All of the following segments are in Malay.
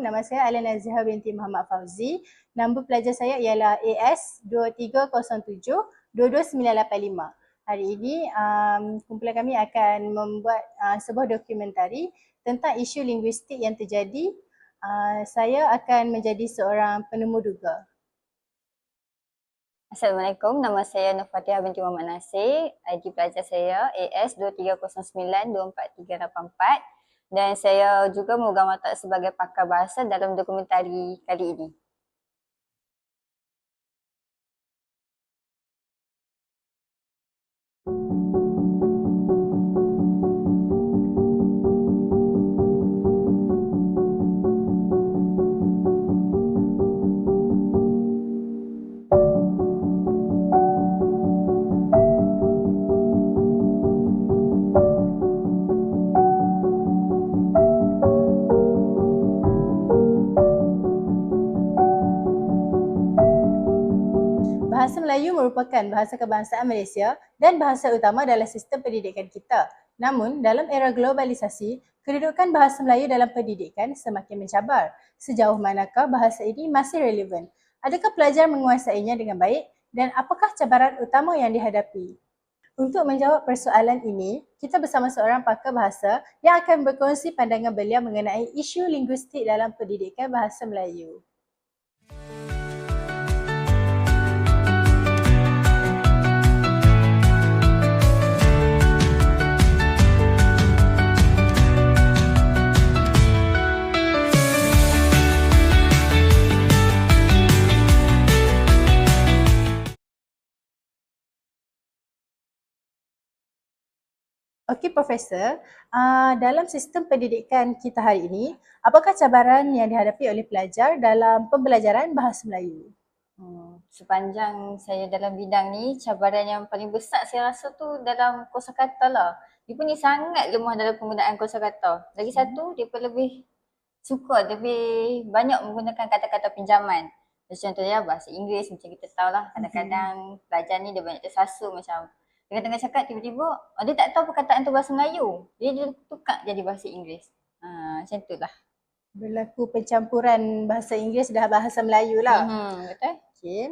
Nama saya Alina Nazihah binti Muhammad Fauzi. Nombor pelajar saya ialah AS 2307 22985. Hari ini um, kumpulan kami akan membuat uh, sebuah dokumentari tentang isu linguistik yang terjadi. Uh, saya akan menjadi seorang penemu duga. Assalamualaikum, nama saya Nur Fatihah binti Muhammad Nasir. ID pelajar saya AS 2309-24384 dan saya juga memegang watak sebagai pakar bahasa dalam dokumentari kali ini. Bahasa Melayu merupakan bahasa kebangsaan Malaysia dan bahasa utama dalam sistem pendidikan kita. Namun, dalam era globalisasi, kedudukan bahasa Melayu dalam pendidikan semakin mencabar. Sejauh manakah bahasa ini masih relevan? Adakah pelajar menguasainya dengan baik dan apakah cabaran utama yang dihadapi? Untuk menjawab persoalan ini, kita bersama seorang pakar bahasa yang akan berkongsi pandangan beliau mengenai isu linguistik dalam pendidikan bahasa Melayu. Okey Profesor, uh, dalam sistem pendidikan kita hari ini, apakah cabaran yang dihadapi oleh pelajar dalam pembelajaran bahasa Melayu? Hmm, sepanjang saya dalam bidang ni, cabaran yang paling besar saya rasa tu dalam kosakata lah. Dia pun ni sangat lemah dalam penggunaan kosakata. Lagi satu, dia pun lebih suka, lebih banyak menggunakan kata-kata pinjaman. Contohnya bahasa Inggeris macam kita tahu lah. Kadang-kadang pelajar ni dia banyak tersasul macam tengah-tengah cakap tiba-tiba oh, dia tak tahu perkataan tu bahasa Melayu. Dia, dia tukar jadi bahasa Inggeris. Ha, macam tu lah. Berlaku pencampuran bahasa Inggeris dan bahasa Melayu lah. Hmm, betul? Okey.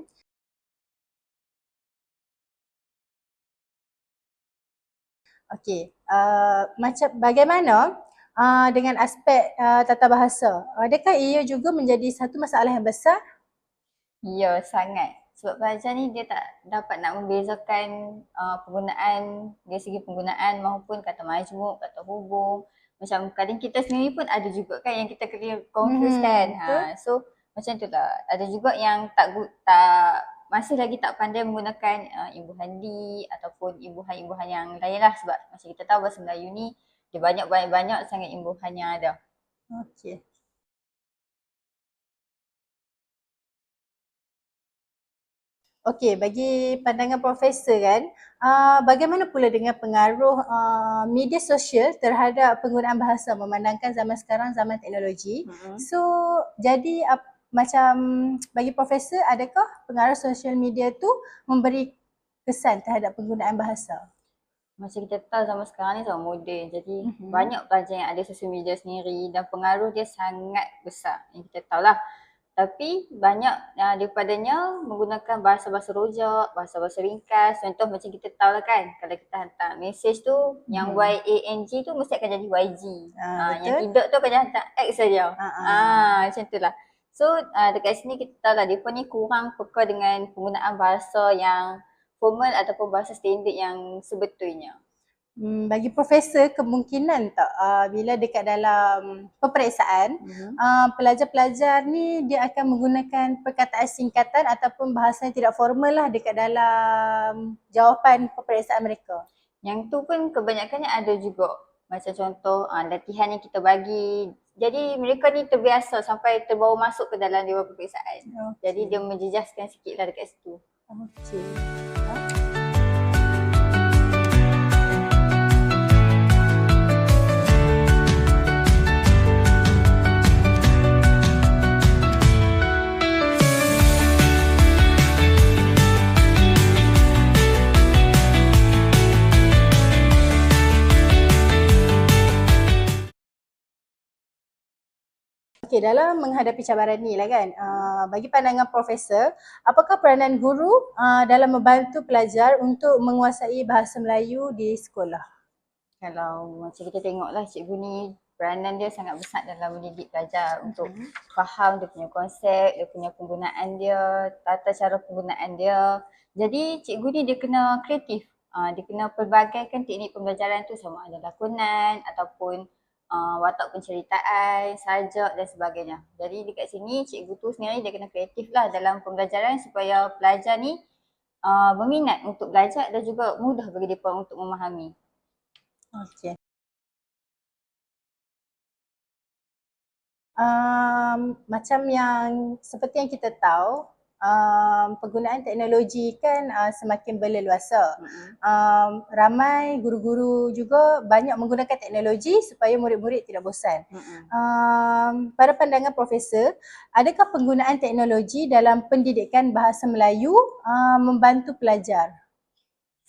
Okey, uh, macam bagaimana uh, dengan aspek uh, tata bahasa? Adakah ia juga menjadi satu masalah yang besar? Ya, sangat. Sebab pelajar ni dia tak dapat nak membezakan uh, penggunaan dari segi penggunaan maupun kata majmuk, kata hubung. Macam kadang kita sendiri pun ada juga kan yang kita kena confuse hmm, kan. Ha, so macam tu lah. Ada juga yang tak tak masih lagi tak pandai menggunakan uh, imbuhan di ataupun imbuhan-imbuhan yang lain lah sebab macam kita tahu bahasa Melayu ni dia banyak-banyak sangat imbuhan yang ada. Okey. Okey, bagi pandangan profesor kan, uh, bagaimana pula dengan pengaruh uh, media sosial terhadap penggunaan bahasa memandangkan zaman sekarang zaman teknologi. Mm-hmm. So, jadi uh, macam bagi profesor adakah pengaruh sosial media tu memberi kesan terhadap penggunaan bahasa? Macam kita tahu zaman sekarang ni zaman moden. Jadi mm-hmm. banyak pelajar yang ada sosial media sendiri dan pengaruh dia sangat besar. Yang kita tahu lah tapi banyak uh, daripadanya menggunakan bahasa-bahasa rojak, bahasa-bahasa ringkas. Contoh macam kita tahu lah kan, kalau kita hantar mesej tu, hmm. yang Y-A-N-G tu mesti akan jadi Y-G. Uh, uh, yang tidak tu akan hantar X saja. Uh, uh. uh, macam tu lah. So uh, dekat sini kita tahu lah, dia pun ni kurang peka dengan penggunaan bahasa yang formal ataupun bahasa standard yang sebetulnya. Hmm, bagi profesor kemungkinan tak uh, bila dekat dalam peperiksaan mm-hmm. uh, pelajar-pelajar ni dia akan menggunakan perkataan singkatan ataupun bahasa yang tidak formal lah dekat dalam jawapan peperiksaan mereka. Yang tu pun kebanyakannya ada juga. Macam contoh uh, latihan yang kita bagi. Jadi mereka ni terbiasa sampai terbawa masuk ke dalam dewan peperiksaan. Okay. Jadi dia menjejaskan sikit lah dekat situ. Okey. Okey, dalam menghadapi cabaran ni lah kan, uh, bagi pandangan profesor, apakah peranan guru uh, dalam membantu pelajar untuk menguasai bahasa Melayu di sekolah? Kalau macam kita tengoklah cikgu ni peranan dia sangat besar dalam mendidik pelajar untuk faham dia punya konsep, dia punya penggunaan dia, tata cara penggunaan dia. Jadi cikgu ni dia kena kreatif. Uh, dia kena pelbagaikan teknik pembelajaran tu sama ada lakonan ataupun uh, watak penceritaan, sajak dan sebagainya. Jadi dekat sini cikgu tu sendiri dia kena kreatif lah dalam pembelajaran supaya pelajar ni uh, berminat untuk belajar dan juga mudah bagi mereka untuk memahami. Okey. Um, macam yang seperti yang kita tahu, um, penggunaan teknologi kan uh, semakin berleluasa. Mm-hmm. Um, ramai guru-guru juga banyak menggunakan teknologi supaya murid-murid tidak bosan. Mm-hmm. Um, pada pandangan profesor, adakah penggunaan teknologi dalam pendidikan bahasa Melayu uh, membantu pelajar?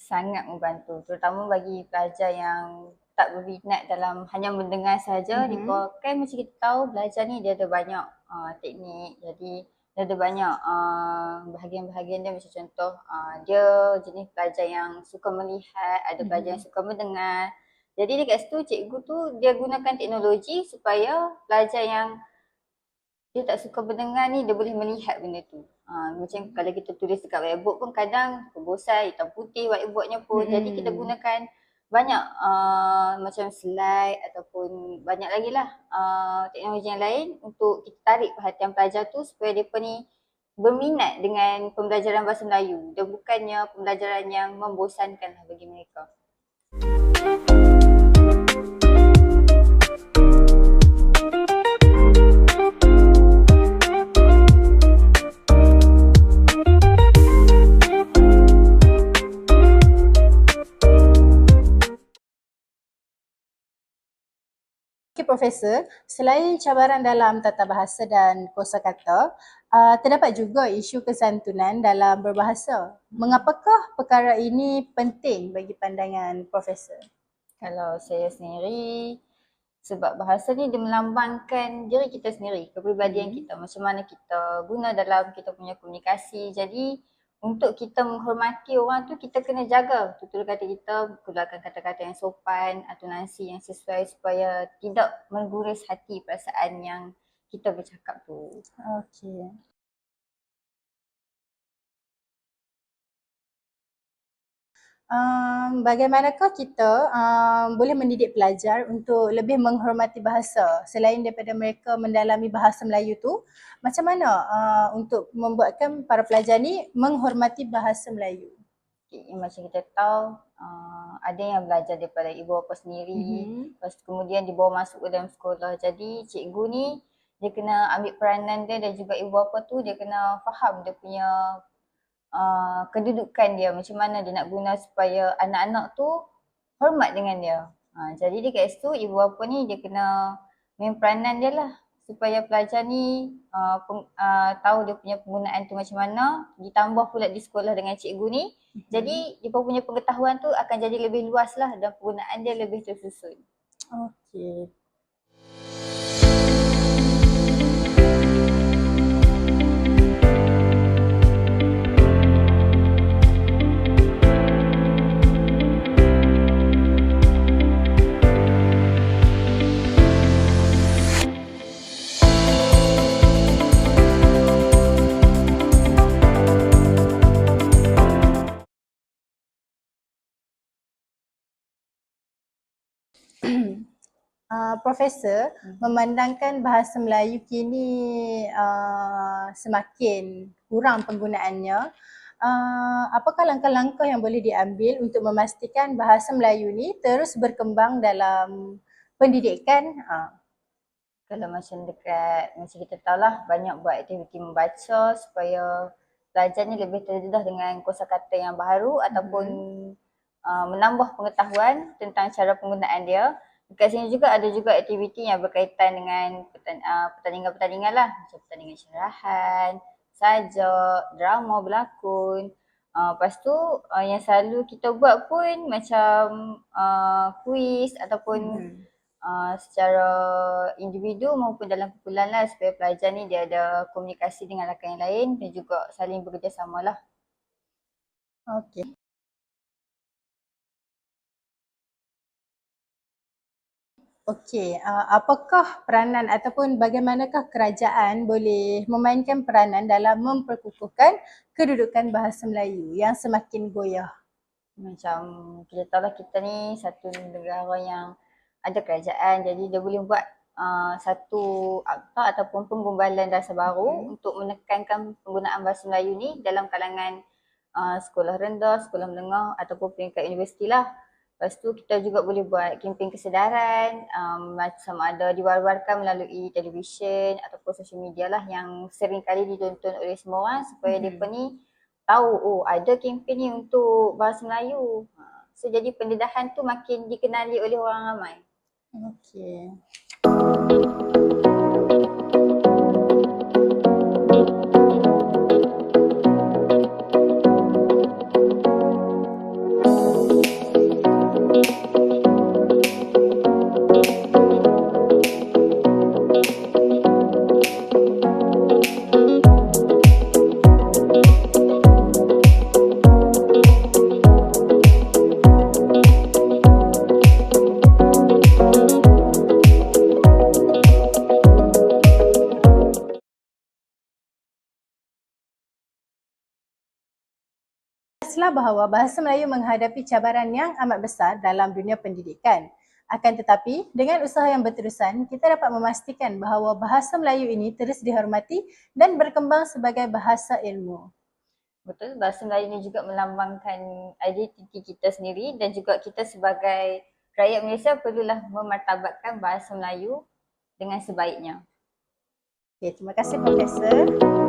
sangat membantu terutama bagi pelajar yang tak berminat dalam hanya mendengar saja mm-hmm. Mhm. kan macam kita tahu belajar ni dia ada banyak uh, teknik jadi dia ada banyak uh, bahagian-bahagian dia macam contoh uh, dia jenis pelajar yang suka melihat ada pelajar yang suka mendengar jadi dekat situ cikgu tu dia gunakan teknologi supaya pelajar yang dia tak suka mendengar ni dia boleh melihat benda tu. Ha, macam kalau kita tulis dekat whiteboard pun kadang kebosan hitam putih whiteboardnya pun. Hmm. Jadi kita gunakan banyak uh, macam slide ataupun banyak lagi lah uh, teknologi yang lain untuk kita tarik perhatian pelajar tu supaya mereka ni berminat dengan pembelajaran bahasa Melayu dan bukannya pembelajaran yang membosankan lah bagi mereka. Okey Profesor, selain cabaran dalam tata bahasa dan kosakata, uh, terdapat juga isu kesantunan dalam berbahasa. Mengapakah perkara ini penting bagi pandangan Profesor? Kalau saya sendiri sebab bahasa ni dia melambangkan diri kita sendiri, kepribadian Hmm. kita, macam mana kita guna dalam kita punya komunikasi. Jadi untuk kita menghormati orang tu kita kena jaga tutur kata kita, keluarkan kata-kata yang sopan, atunasi yang sesuai supaya tidak mengguris hati perasaan yang kita bercakap tu. Okey. Um, bagaimanakah kita um, boleh mendidik pelajar untuk lebih menghormati bahasa selain daripada mereka mendalami bahasa Melayu tu macam mana uh, untuk membuatkan para pelajar ni menghormati bahasa Melayu? Okay, macam kita tahu uh, ada yang belajar daripada ibu bapa sendiri, Mhm. lepas kemudian dibawa masuk ke dalam sekolah. Jadi cikgu ni dia kena ambil peranan dia dan juga ibu bapa tu dia kena faham dia punya uh, kedudukan dia macam mana dia nak guna supaya anak-anak tu hormat dengan dia. Uh, jadi dekat situ ibu bapa ni dia kena main peranan dia lah supaya pelajar ni uh, peng, uh, tahu dia punya penggunaan tu macam mana ditambah pula di sekolah dengan cikgu ni jadi dia punya pengetahuan tu akan jadi lebih luas lah dan penggunaan dia lebih tersusun. Okey. Uh, Profesor, Mhm. memandangkan bahasa Melayu kini uh, semakin kurang penggunaannya, uh, apakah langkah-langkah yang boleh diambil untuk memastikan bahasa Melayu ni terus berkembang dalam pendidikan? Uh, Kalau macam dekat, macam kita tahu lah banyak buat aktiviti membaca supaya pelajar ni lebih terdedah dengan kosakata yang baru ataupun uh, menambah pengetahuan tentang cara penggunaan dia. Dekat sini juga ada juga aktiviti yang berkaitan dengan uh, pertandingan-pertandingan lah macam pertandingan syarahan, sajak, drama berlakon. Uh, lepas tu uh, yang selalu kita buat pun macam uh, kuis ataupun Mhm. uh, secara individu maupun dalam kumpulan lah supaya pelajar ni dia ada komunikasi dengan rakan yang lain dan juga saling bekerjasama lah. Okey. Okey, uh, apakah peranan ataupun bagaimanakah kerajaan boleh memainkan peranan dalam memperkukuhkan kedudukan bahasa Melayu yang semakin goyah? Macam kita tahu lah kita ni satu negara yang ada kerajaan jadi dia boleh buat uh, satu akta ataupun penggumbalan dasar baru Mhm. untuk menekankan penggunaan bahasa Melayu ni dalam kalangan uh, sekolah rendah, sekolah menengah ataupun peringkat universiti lah. Lepas tu kita juga boleh buat kempen kesedaran um, macam ada diwar-warkan melalui televisyen ataupun social media lah yang sering kali ditonton oleh semua orang supaya Mhm. mereka ni tahu oh ada kempen ni untuk bahasa Melayu. Ha, So jadi pendedahan tu makin dikenali oleh orang ramai. Okey. Jelaslah bahawa bahasa Melayu menghadapi cabaran yang amat besar dalam dunia pendidikan. Akan tetapi, dengan usaha yang berterusan, kita dapat memastikan bahawa bahasa Melayu ini terus dihormati dan berkembang sebagai bahasa ilmu. Betul, bahasa Melayu ni juga melambangkan identiti kita sendiri dan juga kita sebagai rakyat Malaysia perlulah memartabatkan bahasa Melayu dengan sebaiknya. Okay, terima kasih Profesor.